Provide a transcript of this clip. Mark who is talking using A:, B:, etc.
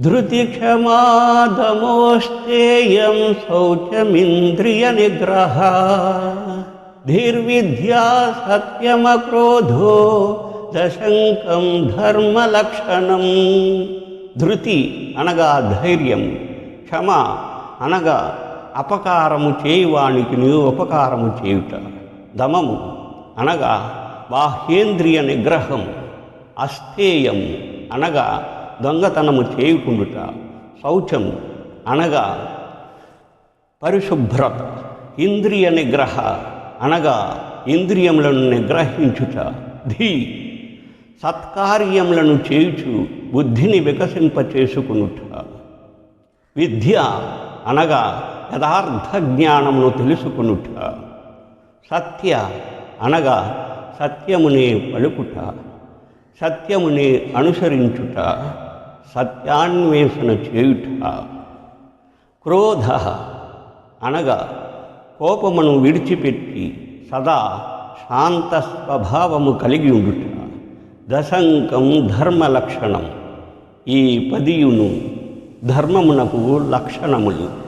A: ధృతిక్షమాదమోస్తేయం శౌచమింద్రియ నిగ్రహ ధీర్విద్యా సత్యమక్రోధో దశంకం ధర్మలక్షణం. ధృతి అనగా ధైర్యం క్షమ అనగా అపకారము చేయువానికి నీవు ఉపకారము చేయుట. దమము అనగా బాహ్యేంద్రియ నిగ్రహం అస్థేయం అనగా దొంగతనము చేయకుండుట శౌచం అనగా పరిశుభ్రత ఇంద్రియ నిగ్రహ అనగా ఇంద్రియములను నిగ్రహించుట. ధీ సత్కార్యములను చేయుచు బుద్ధిని వికసింపచేసుకునుట. విద్య అనగా యథార్థ జ్ఞానమును తెలుసుకునుట. సత్య అనగా సత్యమునే పలుకుట. సత్యమునే అనుసరించుట. సత్యాన్వేషణ చేయుట. క్రోధ అనగా కోపమును విడిచిపెట్టి సదా శాంత స్వభావము కలిగి ఉండుట. దశంకం ధర్మ లక్షణం. ఈ పదియును ధర్మమునకు లక్షణములు.